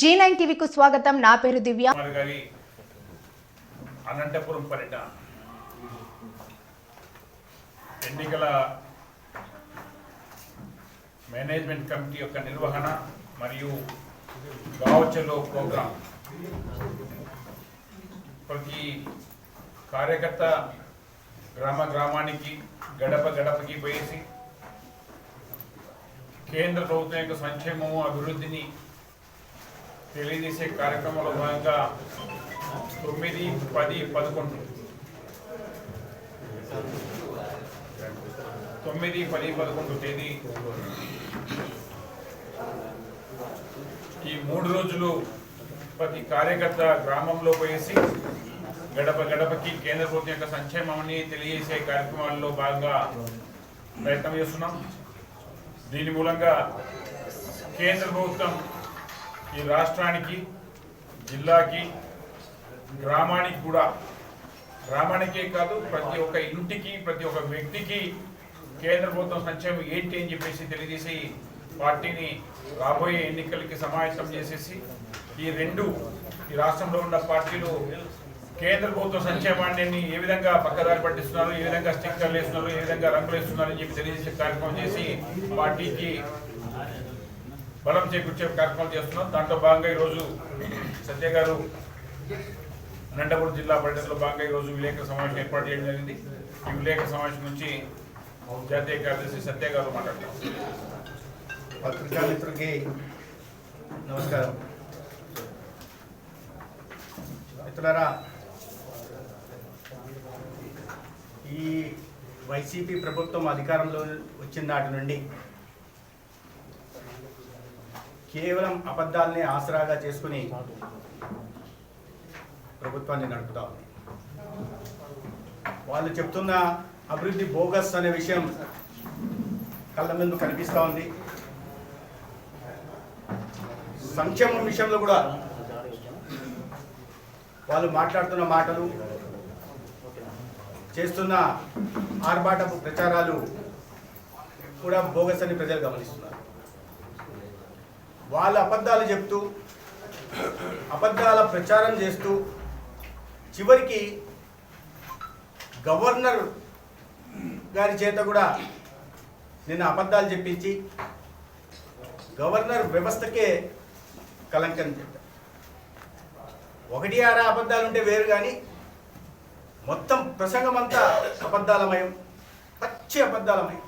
G nine టీవీకు స్వాగతం. నా పేరు దివ్య. అనంతపురం పర్యటన ఎన్నికల మేనేజ్మెంట్ కమిటీ యొక్క నిర్వహణ మరియు గావచలో ప్రోగ్రాం. ప్రతి కార్యకర్త గ్రామ గ్రామానికి గడప గడపకి పోయేసి కేంద్ర ప్రభుత్వం యొక్క సంక్షేమము అభివృద్ధిని తెలియజేసే కార్యక్రమంలో భాగంగా తొమ్మిది పది పదకొండు. తొమ్మిది పది పదకొండు తేదీ. ఈ మూడు రోజులు ప్రతి కార్యకర్త గ్రామంలో పోయేసి గడప గడపకి కేంద్ర ప్రభుత్వం యొక్క సంక్షేమాన్ని తెలియజేసే కార్యక్రమాల్లో భాగంగా ప్రయత్నం చేస్తున్నాం. దీని మూలంగా కేంద్ర ప్రభుత్వం ఈ రాష్ట్రానికి జిల్లాకి గ్రామానికి కూడా. గ్రామానికే కాదు ప్రతి ఒక్క ఇంటికి ప్రతి ఒక్క వ్యక్తికి కేంద్ర ప్రభుత్వం సంక్షేమం ఏంటి అని చెప్పేసి తెలియజేసి పార్టీని రాబోయే ఎన్నికలకి సమావేశం చేసేసి ఈ రెండు ఈ రాష్ట్రంలో ఉన్న పార్టీలు కేంద్ర ప్రభుత్వ సంక్షేమాన్ని ఏ విధంగా పక్కదారి పట్టిస్తున్నారు ఏ విధంగా స్టిక్కర్లు వేస్తున్నారు ఏ విధంగా రంగులు వేస్తున్నారు అని చెప్పి తెలియజేసే కార్యక్రమం చేసి పార్టీకి బలం చేకూర్చే కార్యక్రమాలు చేస్తున్నాం. దాంట్లో భాగంగా ఈరోజు సత్య గారు అనంతపురం జిల్లా పర్యటనలో భాగంగా ఈరోజు విలేకరుల సమావేశం ఏర్పాటు చేయడం జరిగింది. ఈ విలేకరుల సమావేశం నుంచి జాతీయ కార్యదర్శి సత్య గారు మాట్లాడతాం పత్రికా మిత్రులకి నమస్కారం. మిత్రులరా ఈ వైసీపీ ప్రభుత్వం అధికారంలో వచ్చిన నాటి నుండి కేవలం అబద్ధాలనే ఆసరాగా చేసుకుని ప్రభుత్వాన్ని నడుపుతా ఉంది. వాళ్ళు చెప్తున్న అభివృద్ధి బోగస్ అనే విషయం కళ్ళ ముందు కనిపిస్తూ ఉంది. సంక్షేమం విషయంలో కూడా వాళ్ళు మాట్లాడుతున్న మాటలు చేస్తున్న ఆర్భాటపు ప్రచారాలు కూడా బోగస్ అని ప్రజలు గమనిస్తున్నారు. వాళ్ళ అబద్ధాలు చెప్తూ అబద్ధాల ప్రచారం చేస్తూ చివరికి గవర్నర్ గారి చేత కూడా నిన్న అబద్ధాలు చెప్పించి గవర్నర్ వ్యవస్థకే కలంకం చెప్పారు ఒకటి ఆరా అబద్ధాలు ఉంటే వేరు కానీ మొత్తం ప్రసంగం అంతా అబద్ధాలమయం పచ్చి అబద్ధాలమయం.